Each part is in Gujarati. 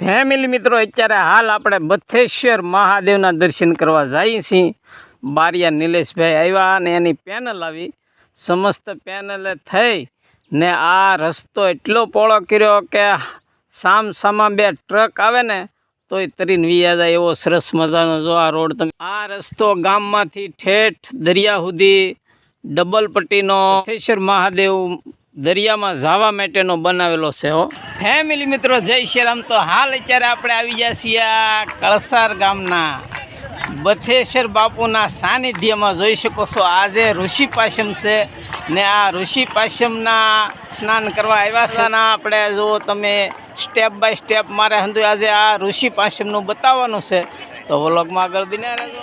ફેમિલી મિત્રો, અત્યારે હાલ આપણે બથેશ્વર મહાદેવના દર્શન કરવા જઈએ છીએ. બારિયા નિલેશભાઈ આવ્યા અને એની પેનલ આવી. સમસ્ત પેનલે થઈ ને આ રસ્તો એટલો પોળો કર્યો કે સામ સામા બે ટ્રક આવે ને, તોય તરીને વિયા જાય એવો સરસ મજાનો જો આ રોડ તમે આ રસ્તો ગામમાંથી ઠેઠ દરિયા સુધી ડબલ પટ્ટીનો બથેશ્વર મહાદેવ દરિયામાં જવા માટેનો બનાવેલો છે હો. ફેમિલી મિત્રો, જય શ્રી રામ. તો હાલ અત્યારે આપણે આવી ગયા છીએ આ કળસાર ગામના બથેશ્વર બાપુના સાનિધ્યમાં. જોઈ શકો છો, આજે ઋષિ પાશમ છે ને આ ઋષિ પાશ્યમના સ્નાન કરવા આવ્યા છે. ને આપણે જો તમે સ્ટેપ બાય સ્ટેપ મારે હંધુ આજે આ ઋષિ પાશ્યમનું બતાવવાનું છે, તો વ્લોગમાં આગળ બિના રહેજો.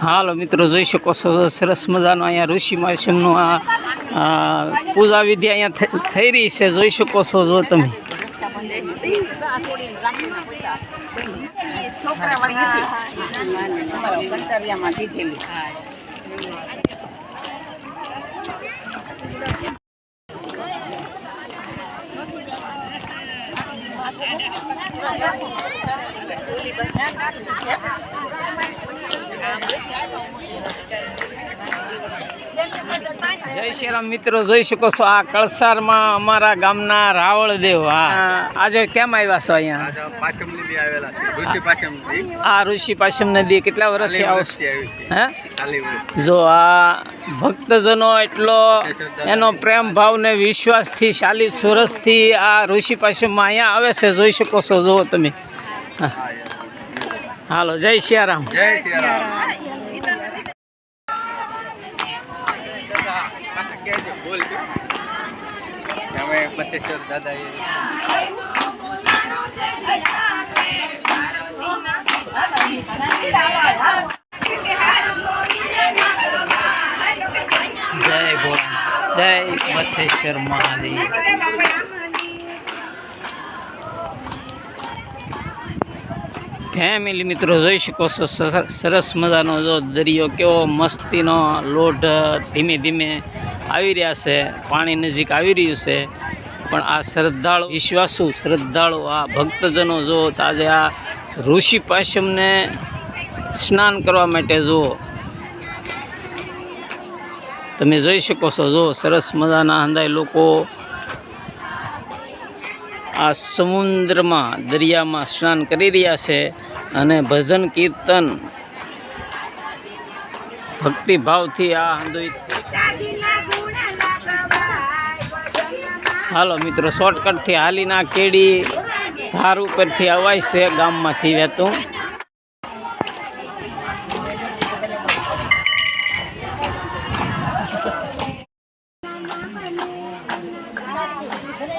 હાલો મિત્રો, જોઈ શકો છો, સરસ મજાનો અહીંયા ઋષિ માસમનું આ પૂજા વિધિ અહીંયા થઈ રહી છે. જોઈ શકો છો, જો તમે. જય શ્રી રામ મિત્રો જોઈ શકો છો આ કળસારમાં અમારા ગામના રાવળદેવ હા. આજે કેમ આવ્યા છો અહીંયા? આ ઋષિ પાશમ નદી કેટલા વર્ષથી આવો છો? વર્ષથી આવી છે. હે? જો આ ભક્તજનો એટલો એનો પ્રેમ ભાવ ને વિશ્વાસથી ચાલીસ વર્ષથી આ ઋષિ પાશમમાં અહીંયા આવે છે જોઈ શકો છો જુઓ તમે. હા. હાલો જય સિયારામ. જય સિયારામ. દાદા એ જય ભોળા. જય બથેશ્વર મહાદેવ. ફેમિલી મિત્રો, જોઈ શકો છો સરસ મજાનો જો દરિયો કેવો મસ્તીનો લોઢ ધીમે ધીમે આવી રહ્યા છે, પાણી નજીક આવી રહ્યું છે. પણ આ શ્રદ્ધાળુ, વિશ્વાસુ શ્રદ્ધાળુ, આ ભક્તજનો જો તાજે આ ઋષિ પાશ્યમને સ્નાન કરવા માટે જુઓ તમે જોઈ શકો છો, જો સરસ મજાના અંદાય લોકો આ સમુદ્રમાં દરિયામાં સ્નાન કરી રહ્યા છે અને ભજન કીર્તન ભક્તિભાવથી આ હંધોઈ હાલો મિત્રો શોર્ટકટથી હાલીના કેડી ધાર ઉપરથી અવાય છે ગામમાંથી વહેતું.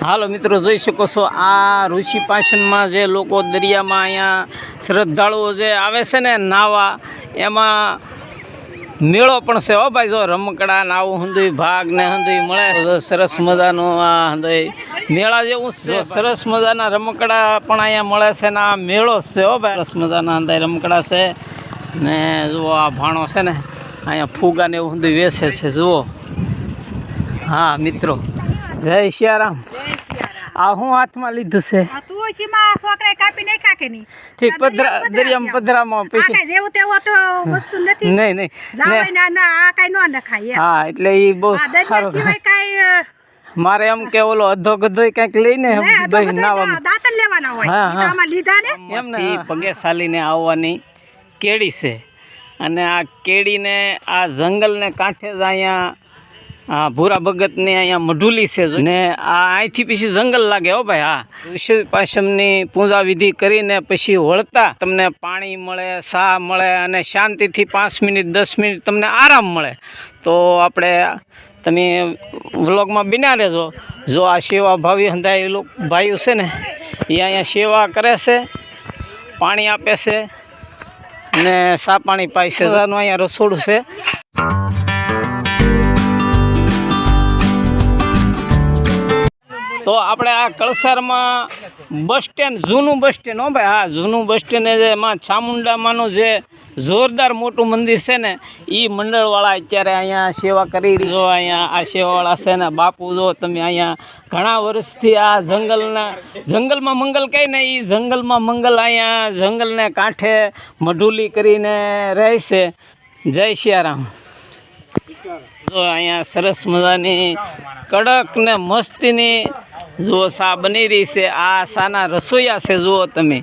હાલો મિત્રો જોઈ શકો છો આ ઋષિ પાશનમાં જે લોકો દરિયામાં અહીંયા શ્રદ્ધાળુઓ જે આવે છે ને નાવા એમાં મેળો પણ છે. હો ભાઈ જો રમકડા ને આવું હંધુય ભાગ ને હંદુય મળે. સરસ મજાનું આ હંદુય મેળા જેવું છે. સરસ મજાના રમકડા પણ અહીંયા મળે છે ને આ મેળો છે હો ભાઈ. સરસ મજાના હંદાય રમકડા છે. ને જુઓ આ ભાણો છે ને અહીંયા ફુગા ને એવું હંદુય વેસે છે. જુઓ. હા મિત્રો. જય સિયારામ આ હું હાથમાં લીધું છે. આ તુલસીમાં છોકરાએ કાપી નાખ્યા કે નહીં? ઠીક પધરા દરિયામાં પધરામાં આ પછી. કાંઈ જેવું તેવું તો વસ્તુ નથી. નહીં નહીં. ના ના આ કાંઈ ન નખાય હા એટલે એ બહુ સારું. સિવાય કાંઈ મારે એમ કે ઓલો અધો ગધો કંઈક લઈને ભાઈ બધા નાવાનું. લેવાના હોય. આમાં લીધા ને? એમ ને પગે ચાલીને આવવાની કેડી છે. અને આ કેડીને આ જંગલને કાંઠે જ અહીંયા આ ભૂરા ભગતની અહીંયા મઢુલી છે. ને આ અહીંથી પછી જંગલ લાગે હો ભાઈ, હા. ઋષિ પાશમની પૂજા વિધિ કરીને પછી વળતા તમને પાણી મળે સા મળે અને શાંતિથી પાંચ મિનિટ, દસ મિનિટ તમને આરામ મળે. તો આપણે તમે વ્લોગમાં બિના રહેજો. જો આ સેવા ભાવી હંધાય એ લોકો ભાઈઓ છે ને, એ અહીંયા સેવા કરે છે, પાણી આપે છે ને સા પાણી પાય છે. અહીંયા રસોડું છે. તો આપણે આ કળસારમાં બસ સ્ટેન્ડ, જૂનું બસ સ્ટેન્ડ હો ભાઈ. હા, જૂનું બસ સ્ટેન્ડ એમાં ચામુંડામાંનું જે જોરદાર મોટું મંદિર છે ને એ મંડળવાળા અત્યારે અહીંયા સેવા કરી જો અહીંયા આ સેવાવાળા છે ને, બાપુ જો તમે અહીંયા ઘણા વર્ષથી આ જંગલના, જંગલમાં મંગલ કહે ને એ જંગલમાં મંગલ અહીંયા જંગલને કાંઠે મઢુલી કરીને રહે છે. જય સિયારામ જો અહીંયા સરસ મજાની કડક ને મસ્તીની જુઓ સા બની રહી છે. આ સાના રસોઈયા છે જુઓ તમે.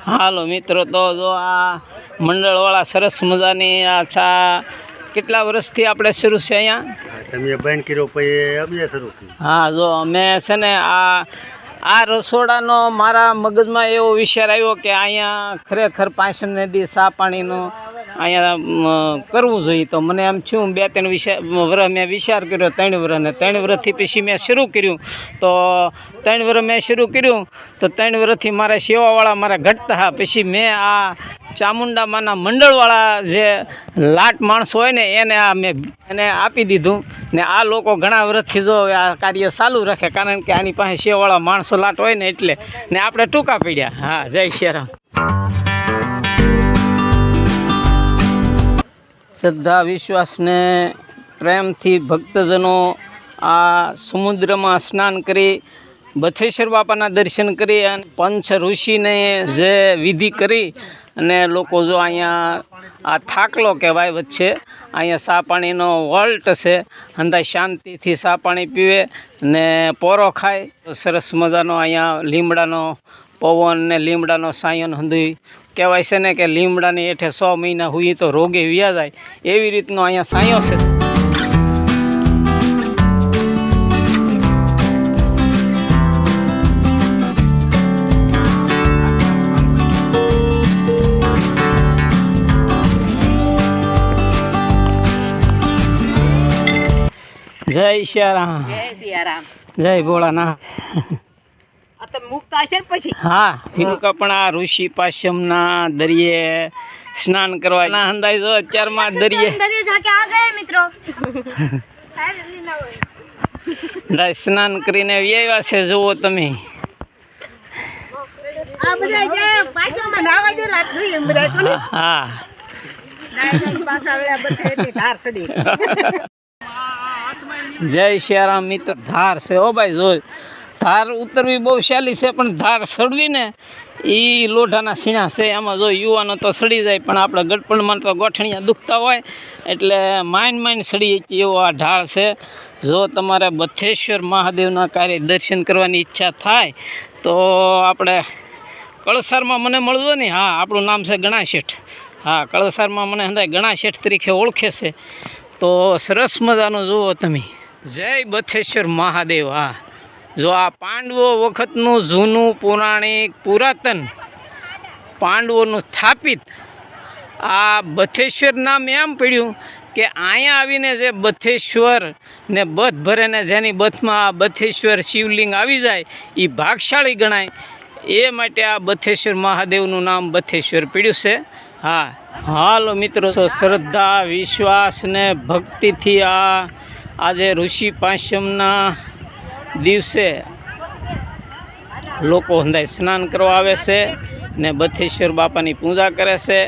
હાલો મિત્રો તો જો આ મંડળવાળા સરસ મજાની આ ચા કેટલા વર્ષથી આપણે શરૂ છે અહીંયા? તમે બંધ કર્યો પછી અમને શરૂ હા જો અમે છે ને આ આ રસોડાનો મારા મગજમાં એવો વિચાર આવ્યો કે અહીંયા ખરેખર પાંચમ નદી સા પાણીનો અહીંયા કરવું જોઈએ. તો મને આમ થયું, બે ત્રણ વિચાર વર્ષ મેં વિચાર કર્યો, ત્રણ વર્ષ ને ત્રણ વર્ષથી પછી મેં શરૂ કર્યું. તો ત્રણ વર્ષ મેં શરૂ કર્યું, તો ત્રણ વર્ષથી મારા સેવાવાળા મારા ઘટતા હા પછી મેં આ ચામુંડામાંના મંડળવાળા જે લાટ માણસો હોય ને, એને આ મેં એને આપી દીધું. ને આ લોકો ઘણા વર્ષથી જો આ કાર્ય ચાલુ રાખે, કારણ કે આની પાસે સેવાવાળા માણસો લાટ હોય ને એટલે. ને આપણે ટૂંકા પડ્યા. હા, જય શ્રીરામ શ્રદ્ધા વિશ્વાસને પ્રેમથી ભક્તજનો આ સમુદ્રમાં સ્નાન કરી, બથેશ્વર બાપાના દર્શન કરી અને પંચ ઋષિને જે વિધિ કરી અને લોકો જો અહીંયા આ થાકલો કહેવાય વચ્ચે, અહીંયા સા પાણીનો વોલ્ટ છે અંદા શાંતિથી સા પાણી પીવે ને પોરો ખાય. સરસ મજાનો અહીંયા લીમડાનો પવન ને લીમડાનો સાયન હંધી. કહેવાય છે ને કે લીમડાની હેઠે સો મહિના હુઈ તો રોગે વ્યા જાય. એવી રીતનો અહીંયા સાયો છે. જય શ્યારામ. જય સિયારામ જય ભોળાના આ તો મુકતા હશે પછી? હા. ફિરુકા પણ આ ઋષિ પાશ્યમના દરિયે સ્નાન કરવા ના હંદાય જો અત્યારમાં દરિયે. સ્નાન કરીને છે જુઓ તમે. આ બધા જે પાછળમાં નાવા જેલા જ જોઈએ બધા તો હા. નાઈ નાઈ પાછા વળ્યા બધા એટલી ધાર સડી. જય શ્યારામ મિત્ર. ધાર છે. ઓ ભાઈ જોઈ. ધાર ઉતરવી બહુ સહેલી છે, પણ ધાર સડવીને એ લોઢાના સીણા છે. એમાં જો યુવાનો તો સડી જાય, પણ આપણે ગટપણમાં તો ગોઠણિયા દુખતા હોય, એટલે માઇન માઇન સડી જાય એવો આ ઢાળ છે. જો તમારે બથેશ્વર મહાદેવના કાર્ય દર્શન કરવાની ઈચ્છા થાય, તો આપણે કળસારમાં મને મળજો ને. હા, આપણું નામ છે ગણાશેઠ. હા, કળસારમાં મને હંદાય ગણાશેઠ તરીકે ઓળખે છે. તો સરસ મજાનું જુઓ તમે. જય બથેશ્વર મહાદેવ. હા. જો આ પાંડવો વખતનું જૂનું પૌરાણિક પુરાતન પાંડવોનું સ્થાપિત આ બથેશ્વર નામ એમ પડ્યું કે અહીંયા આવીને જે બથેશ્વર ને બથ ભરે ને જેની બથમાં આ બથેશ્વર શિવલિંગ આવી જાય એ ભાગશાળી ગણાય. એ માટે આ બથેશ્વર મહાદેવનું નામ બથેશ્વર પીડ્યું છે. હા, હાલો મિત્રો શ્રદ્ધા, વિશ્વાસ ને ભક્તિથી આ આજે ઋષિ પાંચમના દિવસે લોકો હંધાય સ્નાન કરવા આવે છે ને બથેશ્વર બાપાની પૂજા કરે છે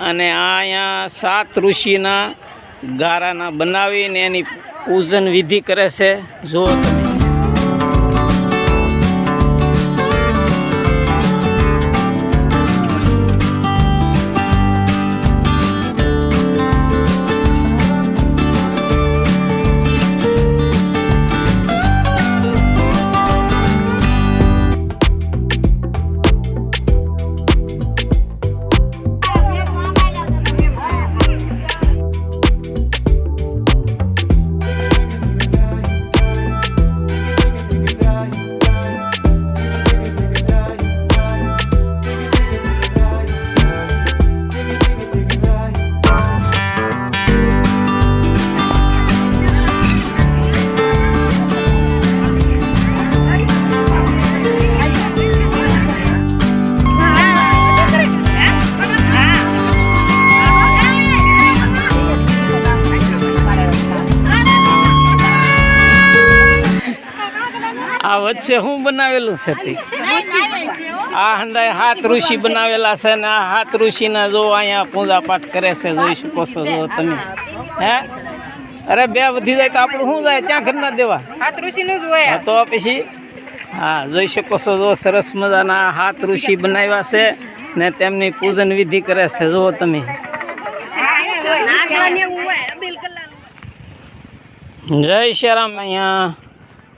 અને આ અહીંયા સાત ઋષિના ગારાના બનાવીને એની પૂજન વિધિ કરે છે. જો તમે. વચ્ચે હું બનાવેલું છે તે? આ હંડાય હાથ ઋષિ બનાવેલા છે ને આ હાથ ઋષિના જો અહીંયા પૂજા પાઠ કરે છે જોઈ શકો છો જો તમે. હે? અરે બે વધી જાય તો આપણું શું જાય? ક્યાં ઘરના દેવા? હાથ ઋષિનું જ તો પછી? હા જોઈ શકો છો જો સરસ મજાના હાથ ઋષિ બનાવ્યા છે ને તેમની પૂજન વિધિ કરે છે જો તમે. જય શ્રી રામ અહીંયા.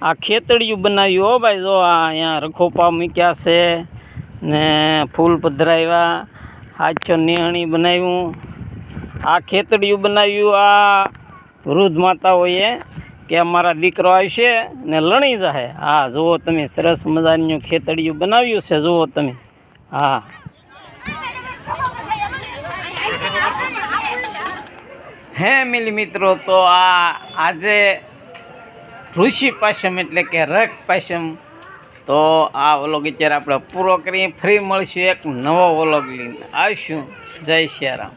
આ ખેતડિયું બનાવ્યું હો ભાઈ, જો આ અહીંયા રખોપા મૂક્યા છે ને ફૂલ પધરાવ્યા, હાચો નિહણી બનાવ્યું. આ ખેતડિયું બનાવ્યું આ વૃદ્ધ માતાઓએ કે અમારા દીકરો આવશે ને લણી જાય હા, જુઓ તમે, સરસ મજાનું ખેતડિયું બનાવ્યું છે, જુઓ તમે. હા. હે મિલી મિત્રો, તો આ આજે ઋષિ પાસમ એટલે કે રક પાસમ. તો આ વ્લોગ અત્યારે આપણે પૂરો કરીએ. ફ્રી મળશું એક નવો વ્લોગ લઈને. આવીશું. જય શ્રી રામ.